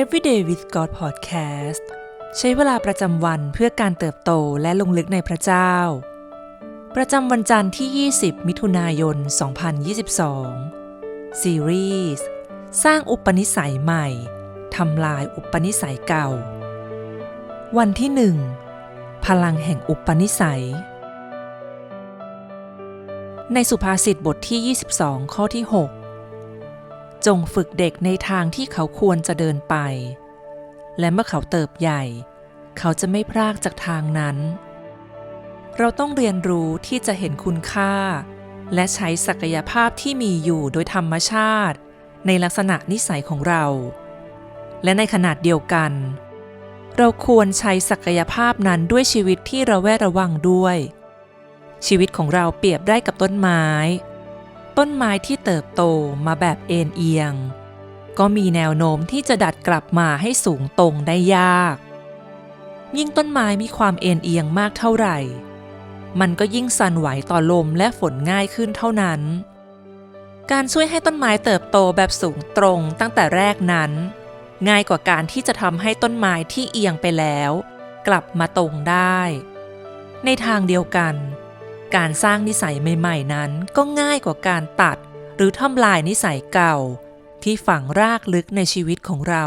Everyday with God Podcast ใช้เวลาประจำวันเพื่อการเติบโตและลงลึกในพระเจ้า ประจำวันจันทร์ที่ 20 มิถุนายน 2022 ซีรีส์สร้างอุปนิสัยใหม่ ทำลายอุปนิสัยเก่า วันที่1พลังแห่งอุปนิสัย ในสุภาษิตบทที่ 22 ข้อที่ 6 จงฝึกเด็กในทางที่เขาควรจะเดินไป และเมื่อเขาเติบใหญ่ เขาจะไม่พรากจากทางนั้น เราต้องเรียนรู้ที่จะเห็นคุณค่า และใช้ศักยภาพที่มีอยู่โดยธรรมชาติ ในลักษณะนิสัยของเรา และในขนาดเดียวกัน เราควรใช้ศักยภาพนั้นด้วยชีวิตที่เระแวดระวังด้วย ชีวิตของเราเปรียบได้กับต้นไม้ ต้นไม้ที่เติบโตมาแบบเอ็นเอียง ก็มีแนวโน้มที่จะดัดกลับมาให้สูงตรงได้ยาก ยิ่งต้นไม้มีความเอ็นเอียงมากเท่าไหร่ มันก็ยิ่งสั่นไหวต่อลมและฝนง่ายขึ้นเท่านั้น การช่วยให้ต้นไม้เติบโตแบบสูงตรงตั้งแต่แรกนั้น ง่ายกว่าการที่จะทำให้ต้นไม้ที่เอียงไปแล้ว กลับมาตรงได้ ในทางเดียวกัน การสร้างนิสัยใหม่ๆนั้นก็ง่ายกว่าการตัด หรือทำลายนิสัยเก่า ที่ฝังรากลึกในชีวิตของเรา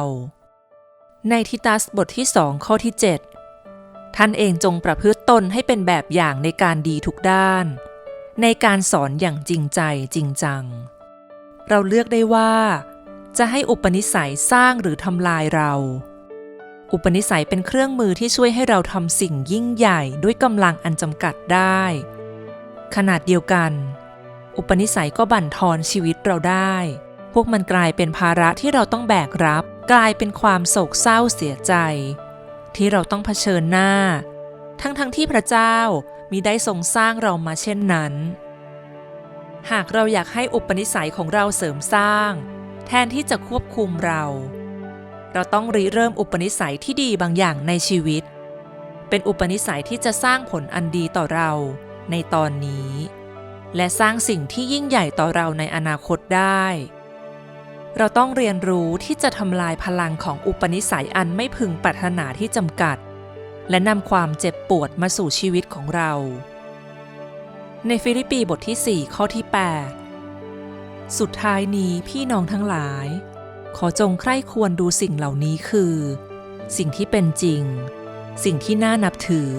ในทิตัสบทที่สองข้อที่ 7 ท่านเองจงประพฤติตนให้เป็นแบบอย่างในการดีทุกด้าน ในการสอนอย่างจริงใจจริงจัง เราเลือกได้ว่า จะให้อุปนิสัยสร้างหรือทำลายเราอุปนิสัยเป็นเครื่องมือที่ช่วยให้เราทำสิ่งยิ่งใหญ่ด้วยกำลังอันจำกัดได้ ขนาดเดียวกัน อุปนิสัยก็บั่นทอนชีวิตเราได้ พวกมันกลายเป็นภาระที่เราต้องแบกรับ กลายเป็นความโศกเศร้าเสียใจ ที่เราต้องเผชิญหน้า ทั้งๆทที่พระเจ้ามิได้ทรงสร้างเรามาเช่นนั้น หากเราอยากให้อุปนิสัยของเราเสริมสร้าง แทนที่จะควบคุมเรา เราต้องริเริ่มอุปนิสัยที่ดีบางอย่างในชีวิต เป็นอุปนิสัยที่จะสร้างผลอันดีต่อเรา ในตอนนี้ และสร้างสิ่งที่ยิ่งใหญ่ต่อเราในอนาคตได้ เราต้องเรียนรู้ที่จะทำลายพลังของอุปนิสัยอันไม่พึงปรารถนาที่จำกัด และนำความเจ็บปวดมาสู่ชีวิตของเรา ในฟิลิปปีบทที่ 4 ข้อที่ 8 สุดท้ายนี้พี่น้องทั้งหลาย ขอจงใคร่ควรดูสิ่งเหล่านี้คือ สิ่งที่เป็นจริง สิ่งที่น่านับถือ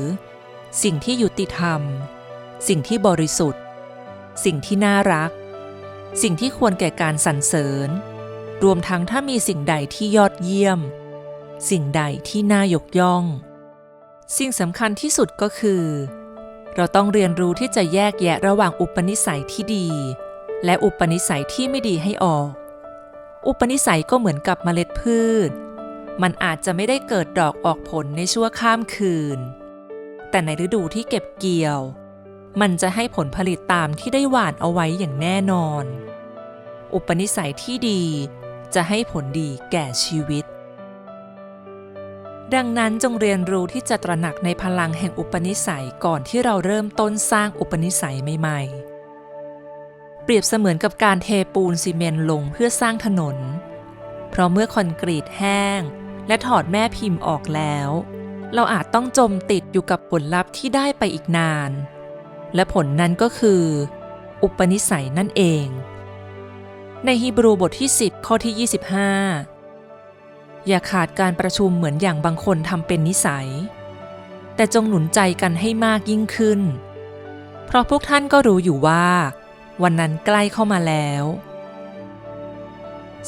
สิ่งที่ยุติธรรม สิ่งที่บริสุทธิ์ สิ่งที่น่ารัก สิ่งที่ควรแก่การสรรเสริญ รวมทั้งถ้ามีสิ่งใดที่ยอดเยี่ยม สิ่งใดที่น่ายกย่อง สิ่งสำคัญที่สุดก็คือ เราต้องเรียนรู้ที่จะแยกแยะระหว่างอุปนิสัยที่ดี และอุปนิสัยที่ไม่ดีให้ออก อุปนิสัยก็เหมือนกับเมล็ดพืช มันอาจจะไม่ได้เกิดดอกออกผลในชั่วข้ามคืนแต่ในฤดูที่เก็บเกี่ยว มันจะให้ผลผลิตตามที่ได้หว่านเอาไว้อย่างแน่นอน อุปนิสัยที่ดีจะให้ผลดีแก่ชีวิต ดังนั้นจงเรียนรู้ที่จะตระหนักในพลังแห่งอุปนิสัยก่อนที่เราเริ่มต้นสร้างอุปนิสัยใหม่ ๆ เปรียบเสมือนกับการเทปูนซีเมนต์ลงเพื่อสร้างถนน เพราะเมื่อคอนกรีตแห้ง และถอดแม่พิมพ์ออกแล้ว เราอาจต้องจมติดอยู่กับผลลัพธ์ที่ได้ไปอีกนาน และผลนั้นก็คือ อุปนิสัยนั่นเอง ในฮีบรูบทที่ 10 ข้อที่ 25 อย่าขาดการประชุมเหมือนอย่างบางคนทำเป็นนิสัย แต่จงหนุนใจกันให้มากยิ่งขึ้น เพราะพวกท่านก็รู้อยู่ว่า วันนั้นใกล้เข้ามาแล้ว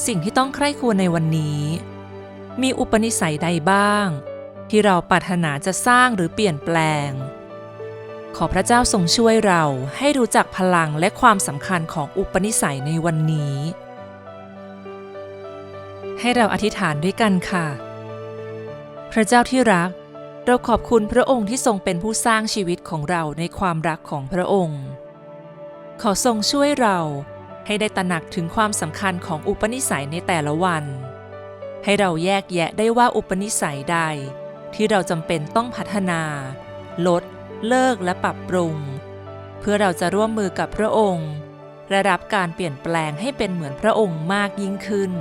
สิ่งที่ต้องใคร่ครวญในวันนี้ มีอุปนิสัยใดบ้าง ที่เราปรารถนาจะสร้างหรือเปลี่ยนแปลง ขอพระเจ้าทรงช่วยเราให้รู้จักพลังและความสำคัญของอุปนิสัยในวันนี้ ให้เราอธิษฐานด้วยกันค่ะ พระเจ้าที่รัก เราขอบคุณพระองค์ที่ทรงเป็นผู้สร้างชีวิตของเราในความรักของพระองค์ ขอทรงช่วยเราให้ได้ตระหนักถึงความสำคัญของอุปนิสัยในแต่ละวัน ให้เราแยกแยะได้ว่าอุปนิสัยใด ที่เราจำเป็นต้องพัฒนา ลด เลิกและปรับปรุง เพื่อเราจะร่วมมือกับพระองค์และรับการเปลี่ยนแปลงให้เป็นเหมือนพระองค์มากยิ่งขึ้น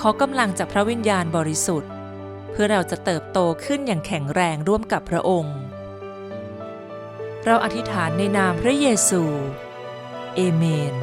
ขอกำลังจากพระวิญญาณบริสุทธิ์ เพื่อเราจะเติบโตขึ้นอย่างแข็งแรงร่วมกับพระองค์ เราอธิษฐานในนามพระเยซู เอเมน